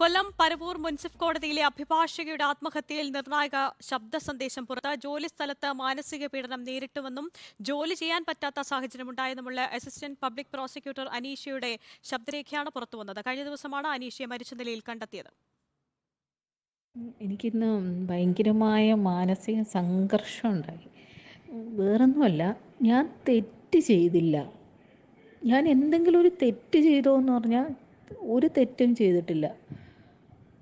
കൊല്ലം പരവൂർ മുൻസിഫ് കോടതിയിലെ അഭിഭാഷകയുടെ ആത്മഹത്യയിൽ നിർണായക ശബ്ദ സന്ദേശം പുറത്ത് ജോലി സ്ഥലത്ത് മാനസിക പീഡനം നേരിട്ടുവെന്നും ജോലി ചെയ്യാൻ പറ്റാത്ത സാഹചര്യമുണ്ടായെന്നുമുള്ള അസിസ്റ്റന്റ് പബ്ലിക് പ്രോസിക്യൂട്ടർ അനീഷയുടെ ശബ്ദരേഖയാണ് പുറത്തുവന്നത്. കഴിഞ്ഞ ദിവസമാണ് അനീഷയെ മരിച്ച നിലയിൽ കണ്ടെത്തിയത്. എനിക്കിന്ന് ഭയങ്കരമായ മാനസിക സംഘർഷം ഉണ്ടായി. വേറൊന്നുമല്ല ഞാൻ തെറ്റ് ചെയ്തില്ല. ഞാൻ എന്തെങ്കിലും ഒരു തെറ്റ് ചെയ്തോ എന്ന് പറഞ്ഞാൽ ഒരു തെറ്റും ചെയ്തിട്ടില്ല.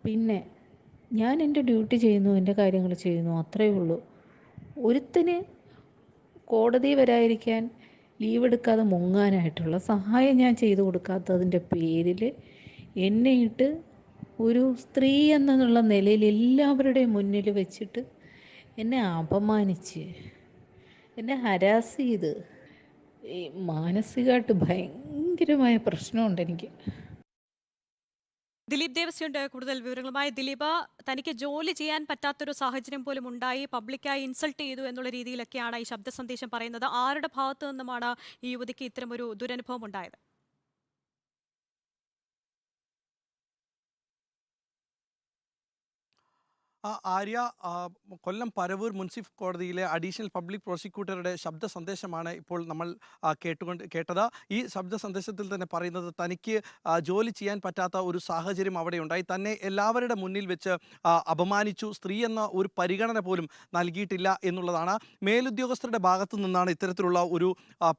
പിന്നെ ഞാൻ എന്റെ ഡ്യൂട്ടി ചെയ്യുന്നു എന്റെ കാര്യങ്ങൾ ചെയ്യുന്നു അത്രയേ ഉള്ളൂ. ഒരുത്തന് കോടതി വരാതിരിക്കാൻ ലീവ് എടുക്കാതെ മുങ്ങാനായിട്ടുള്ള സഹായം ഞാൻ ചെയ്തു കൊടുക്കാത്തതിന്റെ പേരിൽ എന്നെയിട്ട് ഒരു സ്ത്രീ എന്നുള്ള നിലയിൽ എല്ലാവരുടെയും മുന്നിൽ വെച്ചിട്ട് എന്നെ അപമാനിച്ച് എന്നെ ഹരാസ് ചെയ്ത്. മാനസികമായിട്ട് ഭയങ്കരമായ പ്രശ്നമുണ്ട് എനിക്ക്. ദിലീപ് ദേവസ്യുണ്ട്. കൂടുതൽ വിവരങ്ങളുമായി ദിലീപ തനിക്ക് ജോലി ചെയ്യാൻ പറ്റാത്തൊരു സാഹചര്യം പോലും ഉണ്ടായി. പബ്ലിക്കായി ഇൻസൾട്ട് ചെയ്തു എന്നുള്ള രീതിയിലൊക്കെയാണ് ഈ ശബ്ദ സന്ദേശം പറയുന്നത്. ആരുടെ ഭാഗത്തു നിന്നുമാണ് ഈ യുവതിക്ക് ഇത്തരമൊരു ദുരനുഭവം ഉണ്ടായത്? ആര്യ കൊല്ലം പരവൂർ മുൻസിഫ് കോടതിയിലെ അഡീഷണൽ പബ്ലിക് പ്രോസിക്യൂട്ടറുടെ ശബ്ദ സന്ദേശമാണ് ഇപ്പോൾ നമ്മൾ കേട്ടുകൊണ്ട് കേട്ടത്. ഈ ശബ്ദ സന്ദേശത്തിൽ തന്നെ പറയുന്നത് തനിക്ക് ജോലി ചെയ്യാൻ പറ്റാത്ത ഒരു സാഹചര്യം അവിടെ ഉണ്ടായി തന്നെ എല്ലാവരുടെ മുന്നിൽ വെച്ച് അപമാനിച്ചു. സ്ത്രീ എന്ന ഒരു പരിഗണന പോലും നൽകിയിട്ടില്ല എന്നുള്ളതാണ്. മേലുദ്യോഗസ്ഥരുടെ ഭാഗത്തു നിന്നാണ് ഇത്തരത്തിലുള്ള ഒരു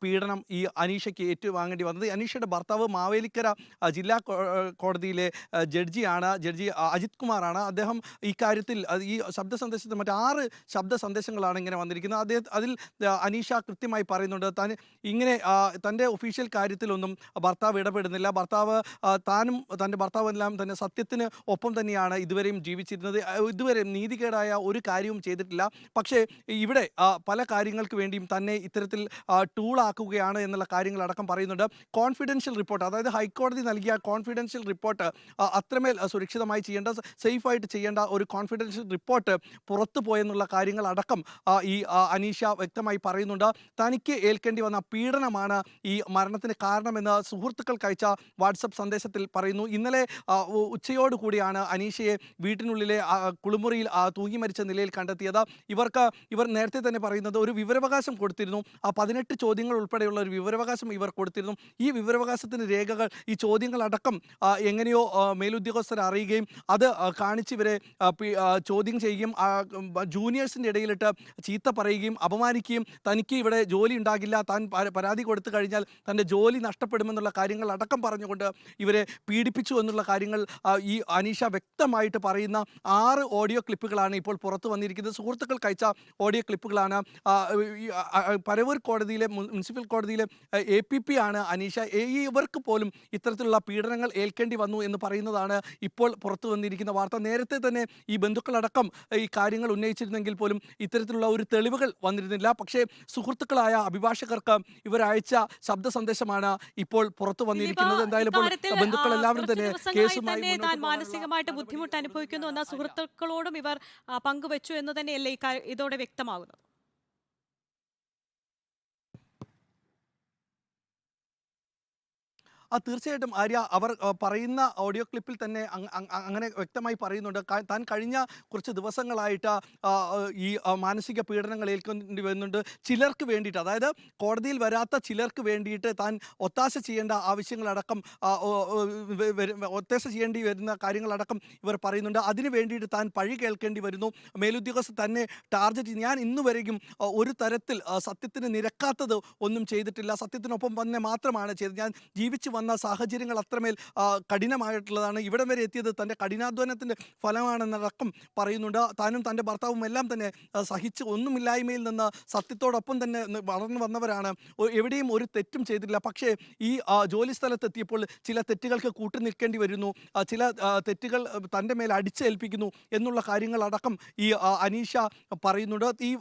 പീഡനം ഈ അനീഷയ്ക്ക് ഏറ്റുവാങ്ങേണ്ടി വന്നത്. അനീഷയുടെ ഭർത്താവ് മാവേലിക്കര ജില്ലാ കോടതിയിലെ ജഡ്ജിയാണ്. ജഡ്ജി അജിത് കുമാറാണ്. അദ്ദേഹം ഈ അത് ഈ ശബ്ദ സന്ദേശത്തിൽ മറ്റാറ് ശബ്ദ സന്ദേശങ്ങളാണ് ഇങ്ങനെ വന്നിരിക്കുന്നത്. അദ്ദേഹം അതിൽ അനീഷ കൃത്യമായി പറയുന്നുണ്ട്. താൻ ഇങ്ങനെ തന്റെ ഒഫീഷ്യൽ കാര്യത്തിലൊന്നും ഭർത്താവ് ഇടപെടുന്നില്ല. ഭർത്താവ് താനും തന്റെ ഭർത്താവെല്ലാം തന്നെ സത്യത്തിന് ഒപ്പം തന്നെയാണ് ഇതുവരെയും ജീവിച്ചിരുന്നത്. ഇതുവരെ നീതികേടായ ഒരു കാര്യവും ചെയ്തിട്ടില്ല. പക്ഷേ ഇവിടെ പല കാര്യങ്ങൾക്ക് വേണ്ടിയും തന്നെ ഇത്തരത്തിൽ ടൂളാക്കുകയാണ് എന്നുള്ള കാര്യങ്ങളടക്കം പറയുന്നുണ്ട്. കോൺഫിഡൻഷ്യൽ റിപ്പോർട്ട് അതായത് ഹൈക്കോടതി നൽകിയ കോൺഫിഡൻഷ്യൽ റിപ്പോർട്ട് അത്രമേൽ സുരക്ഷിതമായി ചെയ്യേണ്ട സേഫായിട്ട് ചെയ്യേണ്ട ഒരു കോൺഫിഡൻഷ്യൽ റിപ്പോർട്ട് പുറത്തു പോയെന്നുള്ള കാര്യങ്ങളടക്കം ഈ അനീഷ വ്യക്തമായി പറയുന്നുണ്ട്. തനിക്ക് ഏൽക്കേണ്ടി വന്ന പീഡനമാണ് ഈ മരണത്തിന് കാരണമെന്ന് സുഹൃത്തുക്കൾക്ക് അയച്ച വാട്സപ്പ് സന്ദേശത്തിൽ പറയുന്നു. ഇന്നലെ ഉച്ചയോടുകൂടിയാണ് അനീഷയെ വീട്ടിനുള്ളിലെ കുളിമുറിയിൽ തൂങ്ങി മരിച്ച നിലയിൽ കണ്ടെത്തിയത്. ഇവർക്ക് ഇവർ നേരത്തെ തന്നെ പറയുന്നത് ഒരു വിവരാവകാശം കൊടുത്തിരുന്നു. ആ പതിനെട്ട് ചോദ്യങ്ങൾ ഉൾപ്പെടെയുള്ള ഒരു വിവരാവകാശം ഇവർ കൊടുത്തിരുന്നു. ഈ വിവരാവകാശത്തിന് രേഖകൾ ഈ ചോദ്യങ്ങളടക്കം എങ്ങനെയോ മേലുദ്യോഗസ്ഥരെ അറിയുകയും അത് കാണിച്ചിവരെ ചോദ്യം ചെയ്യുകയും ജൂനിയേഴ്സിന്റെ ഇടയിലിട്ട് ചീത്ത പറയുകയും അപമാനിക്കുകയും തനിക്ക് ഇവിടെ ജോലി ഉണ്ടാകില്ല താൻ പരാതി കൊടുത്തു കഴിഞ്ഞാൽ തന്റെ ജോലി നഷ്ടപ്പെടുമെന്നുള്ള കാര്യങ്ങൾ അടക്കം പറഞ്ഞുകൊണ്ട് ഇവരെ പീഡിപ്പിച്ചു എന്നുള്ള കാര്യങ്ങൾ ഈ അനീഷ വ്യക്തമായിട്ട് പറയുന്ന ആറ് ഓഡിയോ ക്ലിപ്പുകളാണ് ഇപ്പോൾ പുറത്തു വന്നിരിക്കുന്നത്. സുഹൃത്തുക്കൾ കഴിച്ച ഓഡിയോ ക്ലിപ്പുകളാണ്. പരവൂർ കോടതിയിലെ മുനിസിപ്പൽ കോടതിയിലെ എ പി പി ആണ് അനീഷ. ഇവർക്ക് പോലും ഇത്തരത്തിലുള്ള പീഡനങ്ങൾ ഏൽക്കേണ്ടി വന്നു എന്ന് പറയുന്നതാണ് ഇപ്പോൾ പുറത്തു വന്നിരിക്കുന്ന വാർത്ത. നേരത്തെ തന്നെ ഈ ബന്ധുക്കളടക്കം ഈ കാര്യങ്ങൾ ഉന്നയിച്ചിരുന്നെങ്കിൽ പോലും ഇത്തരത്തിലുള്ള ഒരു തെളിവുകൾ വന്നിരുന്നില്ല. പക്ഷേ സുഹൃത്തുക്കളായ അഭിഭാഷകർക്ക് ഇവരയച്ച അയച്ച ശബ്ദ സന്ദേശമാണ് ഇപ്പോൾ പുറത്തു വന്നിരിക്കുന്നത്. എന്തായാലും ബന്ധുക്കൾ എല്ലാവരും തന്നെ കേസുമായി താൻ മാനസികമായിട്ട് ബുദ്ധിമുട്ട് അനുഭവിക്കുന്നു എന്ന സുഹൃത്തുക്കളോടും ഇവർ പങ്കുവച്ചു എന്ന് തന്നെയല്ലേ ഇതോടെ വ്യക്തമാകുന്നത്? ആ തീർച്ചയായിട്ടും ആര്യ അവർ പറയുന്ന ഓഡിയോ ക്ലിപ്പിൽ തന്നെ അങ്- അങ്- അങ്ങനെ വ്യക്തമായി പറയുന്നുണ്ട്. താൻ കഴിഞ്ഞ കുറച്ച് ദിവസങ്ങളായിട്ട് ഈ മാനസിക പീഡനങ്ങൾ ഏൽക്കേണ്ടി വരുന്നുണ്ട്. ചിലർക്ക് വേണ്ടിയിട്ട് അതായത് കോടതിയിൽ വരാത്ത ചിലർക്ക് വേണ്ടിയിട്ട് താൻ ഒത്താശ ചെയ്യേണ്ട ആവശ്യങ്ങളടക്കം ഒത്താശ ചെയ്യേണ്ടി വരുന്ന കാര്യങ്ങളടക്കം ഇവർ പറയുന്നുണ്ട്. അതിന് വേണ്ടിയിട്ട് താൻ പഴി കേൾക്കേണ്ടി വരുന്നു. മേലുദ്യോഗസ്ഥർ തന്നെ ടാർഗറ്റ് ഞാൻ ഇന്നുവരെയും ഒരു തരത്തിൽ സത്യത്തിന് നിരക്കാത്തത് ഒന്നും ചെയ്തിട്ടില്ല. സത്യത്തിനൊപ്പം തന്നെ മാത്രമാണ് ചെയ്തത്. ഞാൻ ജീവിച്ചു വന്ന സാഹചര്യങ്ങൾ അത്രമേൽ കഠിനമായിട്ടുള്ളതാണ്. ഇവിടം വരെ എത്തിയത് തന്റെ കഠിനാധ്വാനത്തിന്റെ ഫലമാണെന്നടക്കം പറയുന്നുണ്ട്. താനും തന്റെ ഭർത്താവും എല്ലാം തന്നെ സഹിച്ച് ഒന്നുമില്ലായ്മയിൽ നിന്ന് സത്യത്തോടൊപ്പം തന്നെ വളർന്നു വന്നവരാണ്. എവിടെയും ഒരു തെറ്റും ചെയ്തിട്ടില്ല. പക്ഷേ ഈ ജോലി സ്ഥലത്തെത്തിയപ്പോൾ ചില തെറ്റുകൾക്ക് കൂട്ടു നിൽക്കേണ്ടി വരുന്നു. ചില തെറ്റുകൾ തന്റെ മേൽ അടിച്ചേൽപ്പിക്കുന്നു എന്നുള്ള കാര്യങ്ങളടക്കം ഈ അനീഷ പറയുന്നുണ്ട്. ഈ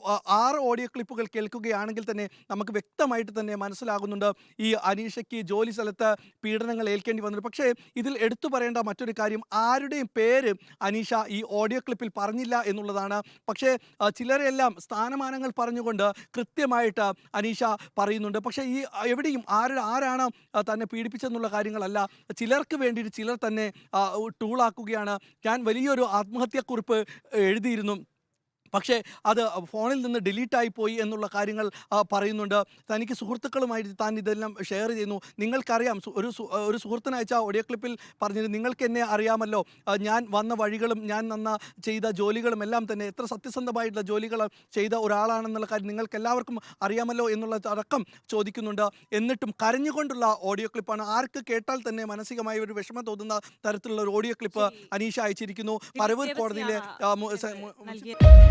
ആറ് ഓഡിയോ ക്ലിപ്പുകൾ കേൾക്കുകയാണെങ്കിൽ തന്നെ നമുക്ക് വ്യക്തമായിട്ട് തന്നെ മനസ്സിലാകുന്നുണ്ട്. ഈ അനീഷയ്ക്ക് ജോലി സ്ഥലത്ത് പീഡനങ്ങൾ ഏൽക്കേണ്ടി വന്നത് പക്ഷേ ഇതിൽ എടുത്തു പറയേണ്ട മറ്റൊരു കാര്യം ആരുടെയും പേര് അനീഷ ഈ ഓഡിയോ ക്ലിപ്പിൽ പറഞ്ഞില്ല എന്നുള്ളതാണ്. പക്ഷേ ചിലരെല്ലാം സ്ഥാനമാനങ്ങൾ പറഞ്ഞുകൊണ്ട് കൃത്യമായിട്ട് അനീഷ പറയുന്നുണ്ട്. പക്ഷേ ഈ എവിടെയും ആരുടെ ആരാണ് തന്നെ പീഡിപ്പിച്ചെന്നുള്ള കാര്യങ്ങളല്ല. ചിലർക്ക് വേണ്ടിയിട്ട് ചിലർ തന്നെ ടൂളാക്കുകയാണ്. ഞാൻ വലിയൊരു ആത്മഹത്യാക്കുറിപ്പ് എഴുതിയിരുന്നു. പക്ഷേ അത് ഫോണിൽ നിന്ന് ഡിലീറ്റായി പോയി എന്നുള്ള കാര്യങ്ങൾ പറയുന്നുണ്ട്. തനിക്ക് സുഹൃത്തുക്കളുമായിട്ട് താൻ ഇതെല്ലാം ഷെയർ ചെയ്യുന്നു. നിങ്ങൾക്കറിയാം ഒരു ഒരു സുഹൃത്തിന് അയച്ച ഓഡിയോ ക്ലിപ്പിൽ പറഞ്ഞത് നിങ്ങൾക്ക് എന്നെ അറിയാമല്ലോ ഞാൻ വന്ന വഴികളും ഞാൻ നന്ന ചെയ്ത ജോലികളും എല്ലാം തന്നെ എത്ര സത്യസന്ധമായിട്ടുള്ള ജോലികൾ ചെയ്ത ഒരാളാണെന്നുള്ള കാര്യം നിങ്ങൾക്ക് എല്ലാവർക്കും അറിയാമല്ലോ എന്നുള്ള അടക്കം ചോദിക്കുന്നുണ്ട്. എന്നിട്ടും കരഞ്ഞുകൊണ്ടുള്ള ഓഡിയോ ക്ലിപ്പാണ് ആർക്ക് കേട്ടാൽ തന്നെ മാനസികമായ ഒരു വിഷമം തോന്നുന്ന തരത്തിലുള്ള ഒരു ഓഡിയോ ക്ലിപ്പ്. അനീഷ അയച്ചിരിക്കുന്നു. പരവൂർ കോടതിയിലെ